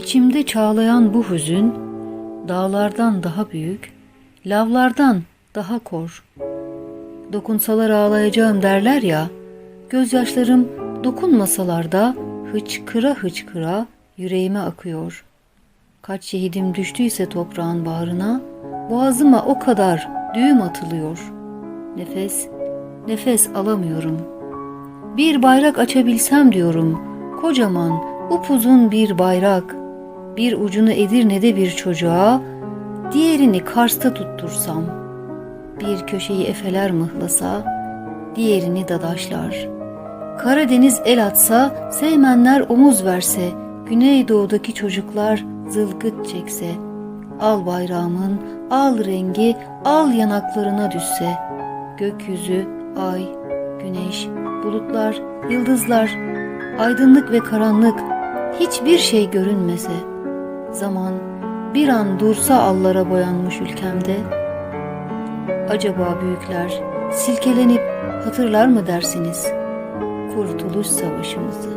İçimde çağlayan bu hüzün, dağlardan daha büyük, lavlardan daha kor. Dokunsalar ağlayacağım derler ya, gözyaşlarım dokunmasalar da hıçkıra hıçkıra yüreğime akıyor. Kaç şehidim düştüyse toprağın bağrına, boğazıma o kadar düğüm atılıyor. Nefes, nefes alamıyorum. Bir bayrak açabilsem diyorum, kocaman, upuzun bir bayrak. Bir ucunu Edirne'de bir çocuğa, diğerini Kars'ta tuttursam. Bir köşeyi efeler mıhlasa, diğerini dadaşlar. Karadeniz el atsa, Seymenler omuz verse, Güneydoğu'daki çocuklar zılgıt çekse. Al bayrağımın, al rengi, al yanaklarına düşse. Gökyüzü, ay, güneş, bulutlar, yıldızlar, aydınlık ve karanlık, hiçbir şey görünmese. Zaman bir an dursa allara boyanmış ülkemde. Acaba büyükler silkelenip hatırlar mı dersiniz Kurtuluş Savaşımızı?